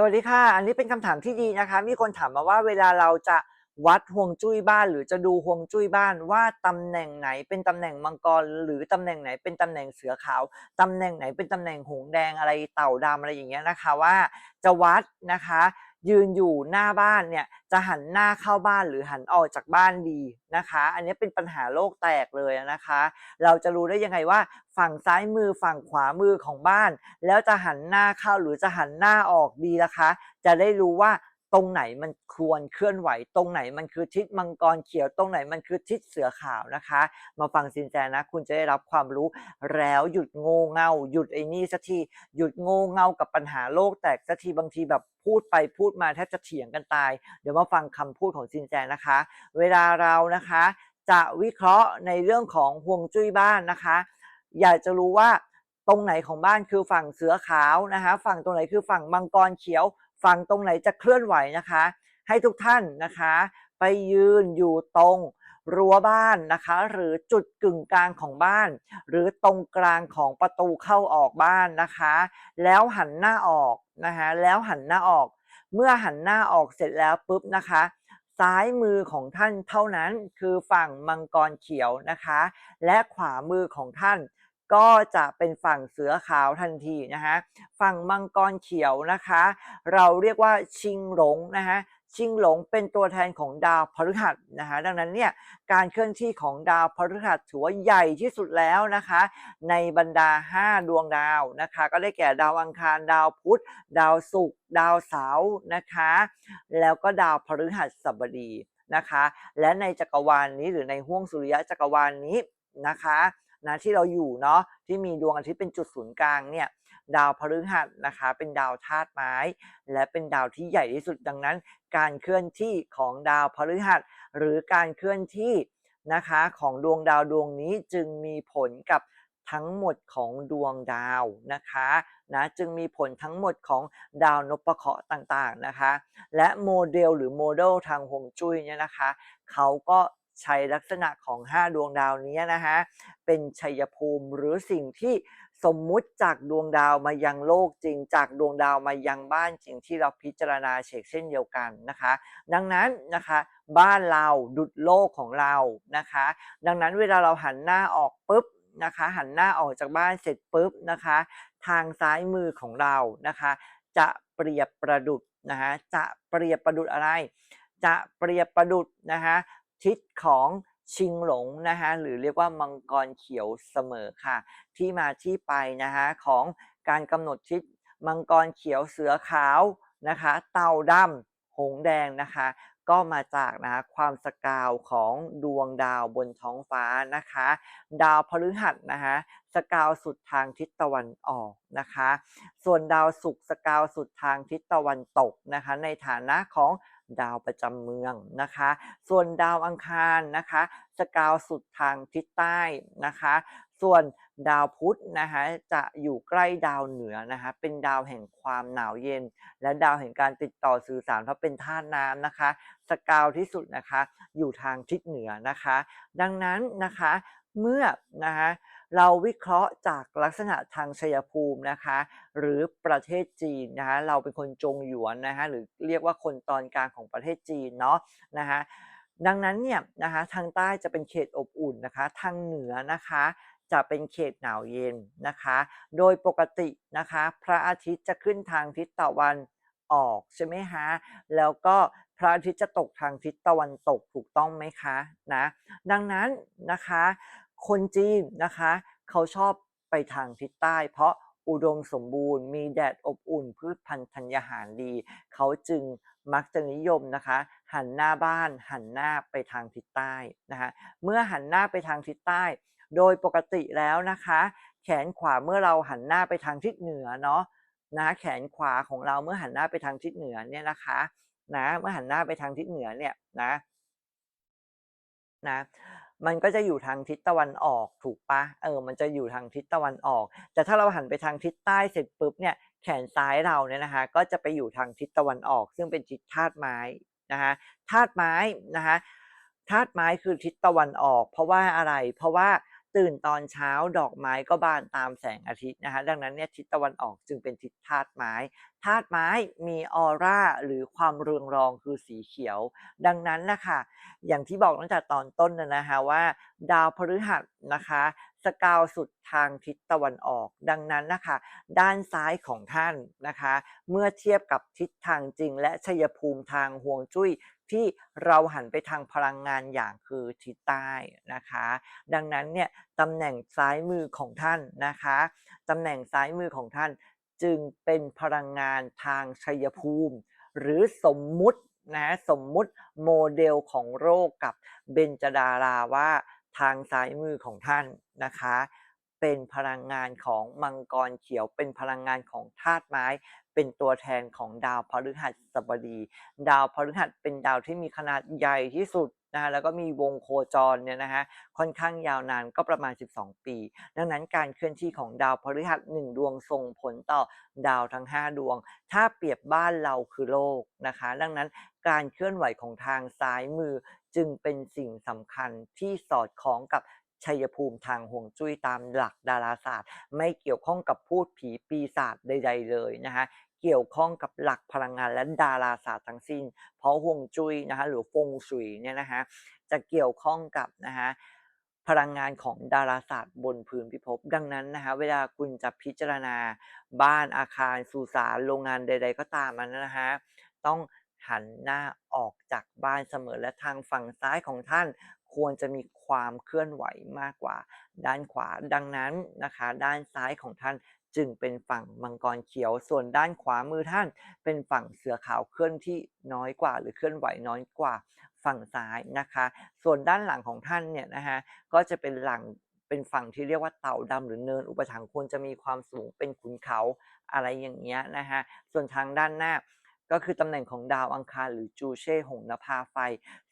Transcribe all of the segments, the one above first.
สวัสดีค่ะ อันนี้เป็นคำถามที่ดีนะคะ มีคนถามมาว่าเวลาเราจะ วัดฮวงจุ้ยบ้านหรือจะดูฮวงจุ้ยบ้านว่าตำแหน่งไหนเป็นตำแหน่งมังกรหรือตำแหน่งไหนเป็นตำแหน่งเสือขาวตำแหน่งไหนเป็นตำแหน่งหงแดงอะไรเต่าดำอะไรอย่างเงี้ยนะคะว่าจะวัดนะคะยืนอยู่หน้าบ้านเนี่ยจะหันหน้าเข้าบ้านหรือหันออกจากบ้านดีนะคะ อันนี้เป็นปัญหาโลกแตกเลยนะคะ เราจะรู้ได้ยังไงว่าฝั่งซ้ายมือฝั่งขวามือของบ้าน แล้วจะหันหน้าเข้าหรือจะหันหน้าออกดีนะคะ จะได้รู้ว่า ตรงไหนมันควรเคลื่อนไหว ตรงไหนมันคือทิศมังกรเขียวตรงไหนมันคือทิศเสือขาวนะคะ มาฟังสินแจนะ คุณจะได้รับความรู้แล้วหยุดโง่เง่า หยุดไอ้นี่สักทีหยุดโง่เง่ากับปัญหาโลกแตกสักทีบางทีแบบพูดไปพูดมาแทบจะเถียงกันตาย เดี๋ยวมาฟังคำพูดของสินแจนะคะ เวลาเรานะคะ จะวิเคราะห์ในเรื่องของฮวงจุ้ยบ้านนะคะ อยากจะรู้ว่าตรงไหนของบ้านคือฝั่งเสือขาวนะคะ ฝั่งตรงไหนคือฝั่งมังกรเขียว ฝั่งตรงไหนจะเคลื่อนไหวนะคะ ให้ทุกท่านนะคะ ไปยืนอยู่ตรงรั้วบ้านนะคะ หรือจุดกึ่งกลางของบ้าน หรือตรงกลางของประตูเข้าออกบ้านนะคะ แล้วหันหน้าออกนะคะแล้วหันหน้าออก เมื่อหันหน้าออกเสร็จแล้วปุ๊บนะคะ ซ้ายมือของท่านเท่านั้นคือฝั่งมังกรเขียวนะคะ และขวามือของท่าน ก็จะเป็นฝั่งเสือขาวทันทีนะคะฝั่งมังกรเขียวนะคะ เราเรียกว่าชิงหลงนะคะชิงหลงเป็นตัวแทนของดาวพฤหัสนะคะดังนั้นเนี่ยการเคลื่อนที่ของดาวพฤหัสถือว่าใหญ่ที่สุดแล้วนะคะ ในบรรดา 5 ดวงดาวนะคะ ก็ได้แก่ดาวอังคารดาวพุธ ดาวศุกร์ดาวเสาร์นะคะ แล้วก็ดาวพฤหัสบดีนะคะ และในจักรวาลนนี้หรือในห้วงสุริยะจักรวาลนนี้นะคะ นะที่เราอยู่เนาะที่มีดวงอาทิตย์เป็นจุดศูนย์กลางเนี่ยดาวพฤหัสนะคะเป็นดาวธาตุไม้ และเป็นดาวที่ใหญ่ที่สุดดังนั้น การเคลื่อนที่ของดาวพฤหัส หรือการเคลื่อนที่นะคะของดวงดาวดวงนี้จึงมีผลกับทั้งหมดของดวงดาวนะคะนะจึงมีผลทั้งหมดของดาวนพเคราะห์ต่างๆนะคะ และโมเดลหรือโมเดลทางฮวงจุ้ยเนี่ยนะคะเขาก็ ใช้ลักษณะของ 5 ดวงดาวนี้นะคะเป็นชัยภูมิหรือสิ่งที่สมมุติจากดวงดาวมายังโลกจริง จากดวงดาวมายังบ้านจริงที่เราพิจารณาเฉกเช่นเดียวกันนะคะ ดังนั้นนะคะบ้านเราดุดโลกของเรานะคะ ดังนั้นเวลาเราหันหน้าออกปุ๊บนะคะ หันหน้าออกจากบ้านเสร็จปุ๊บนะคะ ทางซ้ายมือของเรานะคะ จะเปรียบประดุดนะคะจะเปรียบประดุดอะไร จะเปรียบประดุดนะคะ ทิศของชิงหลงนะคะหรือเรียกว่ามังกรเขียวเสมอค่ะ ที่มาที่ไปนะคะของการกำหนดทิศมังกรเขียวเสือขาวนะคะ เต่าดำหงแดงนะคะ ก็มาจากนะคะความสกาวของดวงดาวบนท้องฟ้านะคะ ดาวพฤหัสนะคะสกาวสุดทางทิศตะวันออกนะคะ ส่วนดาวศุกร์สกาวสุดทางทิศตะวันตกนะคะ ในฐานะของ ดาวประจำเมืองนะคะ ส่วนดาวอังคารนะคะสกาวสุดทางทิศใต้นะคะ ส่วนดาวพุธนะคะจะอยู่ใกล้ดาวเหนือนะคะเป็นดาวแห่งความหนาวเย็น และดาวแห่งการติดต่อสื่อสารเพราะเป็นธาตุน้ำนะคะ สกาวที่สุดนะคะอยู่ทางทิศเหนือนะคะ ดังนั้นนะคะ เมื่อนะคะเราวิเคราะห์จากลักษณะทางชัยภูมินะคะหรือประเทศจีนนะคะเราเป็นคนจงหยวนนะคะหรือเรียกว่าคนตอนกลางของประเทศจีนเนาะนะคะดังนั้นเนี่ยนะคะทางใต้จะเป็นเขตอบอุ่นนะคะทางเหนือนะคะจะเป็นเขตหนาวเย็นนะคะ โดยปกตินะคะพระอาทิตย์จะขึ้นทางทิศตะวันออกใช่ไหมคะแล้วก็พระอาทิตย์จะตกทางทิศตะวันตกถูกต้องไหมคะนะดังนั้นนะคะ คนจีนนะคะ เขาชอบไปทางทิศใต้ เพราะอุดมสมบูรณ์ มีแดดอบอุ่น พืชพันธุ์ธัญญาหารดี เขาจึงมักจะนิยมนะคะ หันหน้าบ้านหันหน้าไปทางทิศใต้นะคะเมื่อหันหน้าไปทางทิศใต้ โดยปกติแล้วนะคะ แขนขวาเมื่อเราหันหน้าไปทางทิศเหนือเนาะนะแขนขวาของเราเมื่อหันหน้าไปทางทิศเหนือเนี่ยนะคะนะเมื่อหันหน้าไปทางทิศเหนือเนี่ยนะนะ มันก็จะอยู่ทางทิศตะวันออกถูกปะเออ มันจะอยู่ทางทิศตะวันออก แต่ถ้าเราหันไปทางทิศใต้เสร็จปุ๊บเนี่ยแขนซ้ายเราเนี่ยนะคะ ก็จะไปอยู่ทางทิศตะวันออก ซึ่งเป็นทิศธาตุไม้นะคะธาตุไม้นะคะธาตุไม้คือทิศตะวันออก เพราะว่าอะไร เพราะว่า ตื่นตอนเช้าดอกไม้ก็บานตามแสงอาทิตย์นะคะ ดังนั้นเนี่ยทิศตะวันออกจึงเป็นทิศธาตุไม้ธาตุไม้มีออร่าหรือความเรืองรองคือสีเขียว ดังนั้นนะคะอย่างที่บอกตั้งแต่ตอนต้นนะนะคะว่า ดาวพฤหัสนะคะ สกาวสุดทางทิศตะวันออก ดังนั้นนะคะ ด้านซ้ายของท่านนะคะ เมื่อเทียบกับทิศทางจริง และชัยภูมิทางฮวงจุ้ยที่เราหันไปทางพลังงานอย่างคือทิศใต้นะคะ ดังนั้นเนี่ยตำแหน่งซ้ายมือของท่านนะคะตำแหน่งซ้ายมือของท่านจึงเป็นพลังงานทางชัยภูมิ หรือสมมุตินะสมมุติโมเดลของโรคกับเบญจดาราว่า ทางซ้ายมือของท่านนะคะ เป็นพลังงานของมังกรเขียว เป็นพลังงานของธาตุไม้ เป็นตัวแทนของดาวพฤหัสบดี ดาวพฤหัสเป็นดาวที่มีขนาดใหญ่ที่สุดนะคะแล้วก็มีวงโคจรเนี่ยนะคะค่อนข้างยาวนานก็ประมาณ 12 ปี ดังนั้นการเคลื่อนที่ของดาวพฤหัสหนึ่งดวงส่งผลต่อดาวทั้ง 5 ดวง ถ้าเปรียบบ้านเราคือโลกนะคะ ดังนั้นการเคลื่อนไหวของทางซ้ายมือ จึงเป็นสิ่งสำคัญที่สอดคล้องกับชัยภูมิทางห่วงจุ้ยตามหลักดาราศาสตร์ ไม่เกี่ยวข้องกับพูดผีปีศาจใด ๆ เลยนะคะเกี่ยวข้องกับหลักพลังงานและดาราศาสตร์ทั้งสิ้น เพราะห่วงจุ้ยนะคะหรือฟงสุยเนี่ยนะคะจะเกี่ยวข้องกับนะคะพลังงานของดาราศาสตร์บนพื้นพิภพดังนั้นนะคะเวลาคุณจะพิจารณาบ้านอาคารสุสานโรงงานใด ๆ ก็ตามมันนะคะต้อง หันหน้าออกจากบ้านเสมอและทางฝั่งซ้ายของท่านควรจะมีความเคลื่อนไหวมากกว่า ด้านขวาดังนั้นนะคะ ด้านซ้ายของท่านจึงเป็นฝั่งมังกรเขียว ส่วนด้านขวามือท่าน เป็นฝั่งเสือขาวเคลื่อนที่น้อยกว่า หรือเคลื่อนไหวน้อยกว่าฝั่งซ้ายนะคะ ส่วนด้านหลังของท่านเนี่ยนะคะก็จะเป็นหลังเป็นฝั่งที่เรียกว่าเต่าดำหรือเนินอุปถัมภ์ควรจะมีความสูงเป็นขุนเขาอะไรอย่างเงี้ยนะคะส่วนทางด้านหน้า ก็คือตำแหน่งของดาวอังคารหรือจูเช่หงนภาไฟ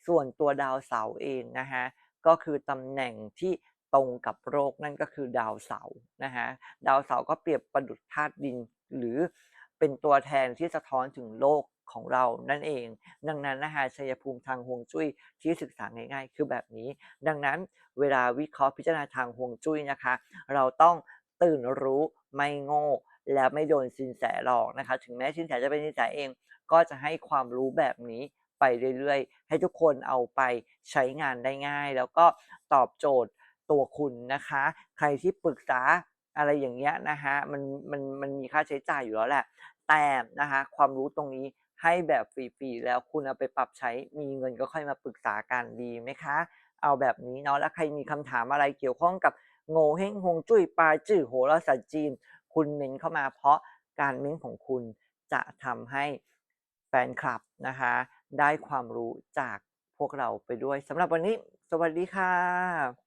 ส่วนตัวดาวเสาร์เองนะคะก็คือตำแหน่งที่ตรงกับโรคนั่นก็คือดาวเสาร์นะคะดาวเสาร์ก็เปรียบประดุจธาตุดินหรือเป็นตัวแทนที่สะท้อนถึงโลกของเรานั่นเอง ดังนั้นนะคะชัยภูมิทางฮวงจุ้ยที่ศึกษาง่าย ๆ คือแบบนี้ ดังนั้นเวลาวิเคราะห์พิจารณาทางฮวงจุ้ยนะคะ เราต้องตื่นรู้ไม่โง่ และไม่โดนสินแสหลอกนะคะ ถึงแม้สินแสจะเป็นสินแสเอง ก็จะให้ความรู้แบบนี้ไปเรื่อยๆ ให้ทุกคนเอาไปใช้งานได้ง่าย แล้วก็ตอบโจทย์ตัวคุณนะคะ ใครที่ปรึกษาอะไรอย่างเงี้ยนะคะมันมันมันมีค่าใช้จ่ายอยู่แล้วแหละ แต่นะคะความรู้ตรงนี้ให้แบบฟรีๆแล้วคุณเอาไปปรับใช้มีเงินก็ค่อยมาปรึกษากันดีไหมคะ เอาแบบนี้เนาะแล้วใครมีคำถามอะไรเกี่ยวข้องกับโง่เฮงฮงจุ้ยปลาจื้อโหราศาสตร์จีน คุณเม้นเข้ามา เพราะการเม้นของคุณจะทำให้แฟนคลับนะคะ ได้ความรู้จากพวกเราไปด้วยสำหรับวันนี้ สวัสดีค่ะ